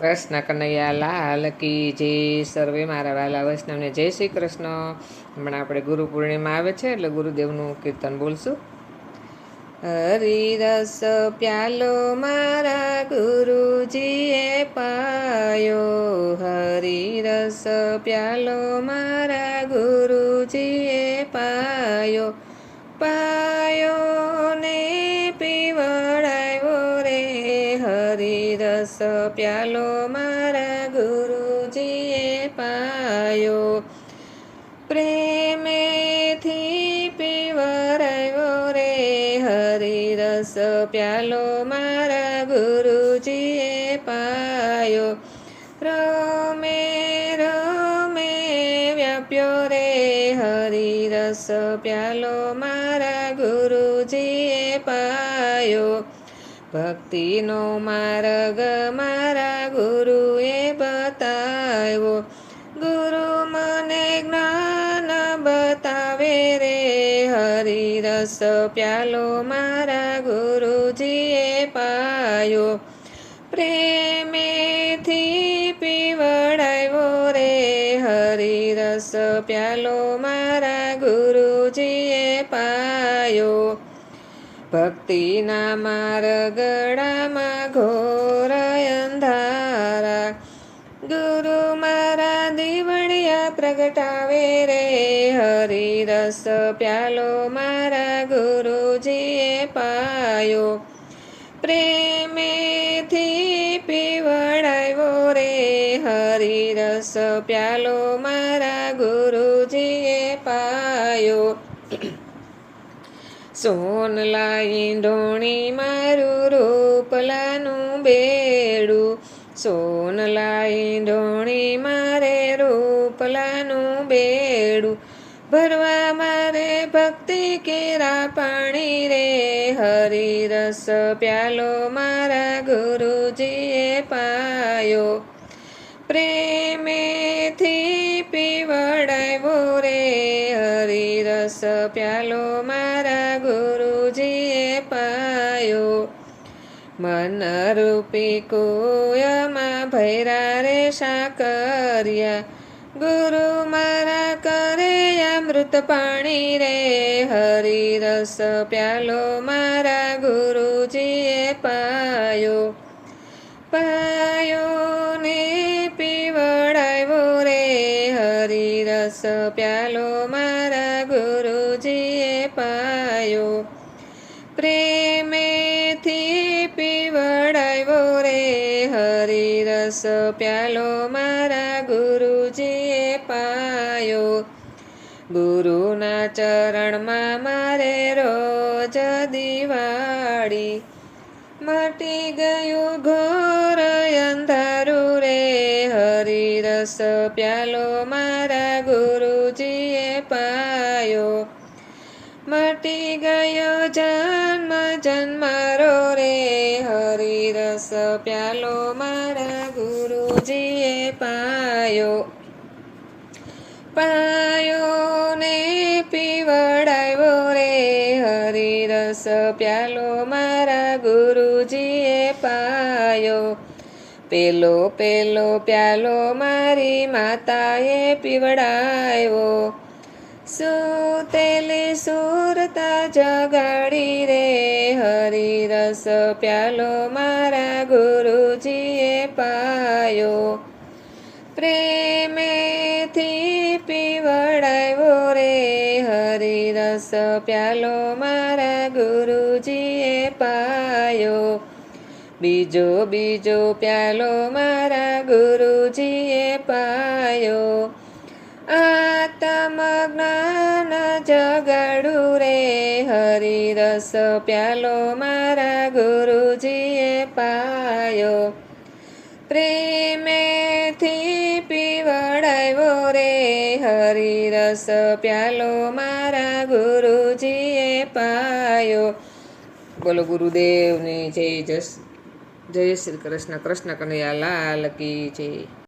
કૃષ્ણ કનૈયા લાલ કી જય. સર્વે મારા વાલા વૈષ્ણવને જય શ્રી કૃષ્ણ. હમણાં આપણે ગુરુ પૂર્ણિમા આવે છે એટલે ગુરુદેવનું કીર્તન બોલશું. હરિરસ પ્યાલો મારા ગુરુજીએ પાયો. હરિરસ પ્યાલો મારા ગુરુજીએ પાયો. પાયો ને પીવડાયો રે. હરિરસ પ્યાલો મારા ગુરુજીએ પાયો. પ્રેમેથી પીવરાયો રે હરિરસ પ્યાલો મારા ગુરુજીએ પાયો. રમે રમે વ્યાપ્યો રે હરિરસ પ્યાલો મારા ગુરુજીએ પાયો. ભક્તિનો માર્ગ મારા ગુરુએ બતાવ્યો. ગુરુ મને જ્ઞાન બતાવે રે. હરિરસ પ્યાલો મારા ગુરુજીએ પાયો. પ્રેમેથી પીવડાવ્યો રે. હરિરસ પ્યાલો મારા ગુરુજીએ પાયો. ભક્તિના મારગડામાં ઘોર અંધારા ગુરુ મારા દીવણિયા પ્રગટાવે રે હરિરસ પ્યાલો મારા ગુરુજીએ પાયો પ્રેમેથી પીવડાવ્યો રે હરિરસ પ્યાલો મારા ગુરુજીએ પાયો સોનલા ઢોણી મારું રૂપલાનું બેડું. સોન લાઈ ઢોણી મારે રૂપલાનું બેડું. ભરવા મારે ભક્તિ કેરા પાણી રે. હરિરસ પ્યાલો મારા ગુરુજીએ પાયો. પ્રેમેથી પીવડાવ્યો રે. હરિરસ પ્યાલો મારા ગુરુજીએ પાયો. મન રૂપી કોયમાં ભૈરા રે સાકર્યા ગુરુ મારા કરે અમૃત પાણી રે. હરિરસ પ્યાલો મારા ગુરુજીએ પાયો. પાયો ને પીવડાવ્યો રે. હરિરસ પ્યાલો મારા ગુરુજીએ પાયો પ્રેમેથી પીવડાવ્યો રે હરિરસ પ્યાલો મારા ગુરુજીએ પાયો. ગુરુના ચરણમાં મારે રોજ દિવાળી મટી ગયું, ઘોર અંધારું રે હરિરસ પ્યાલો મારા ગુરુજીએ પાયો. મટી ગયો જન્મ જન્મારો રે હરિરસ પ્યાલો મારા ગુરુજીએ પાયો પાયો ને પીવડાવ્યો રે હરિરસ પ્યાલો મારા ગુરુજીએ પાયો પેલો પેલો પ્યાલો મારી માતાએ પીવડાવ્યો સુતેલી સુરતા જગાડી રે, હરિરસ પ્યાલો મારા ગુરુજીએ પાયો. પ્રેમેથી પીવડાવ્યો રે, હરિરસ પ્યાલો મારા ગુરુજીએ પાયો. બીજો બીજો પ્યાલો મારા ગુરુજીએ પાયો. આત્મ જ્ઞાન જગાડું રે, હરિરસ પ્યાલો મારા ગુરુજીએ પાયો. પ્રેમેથી પીવડાવ્યો રે, હરિરસ પ્યાલો મારા ગુરુજીએ પાયો. બોલો ગુરુદેવની જય જય શ્રી કૃષ્ણ કૃષ્ણ કનૈયા લાલ કી જય.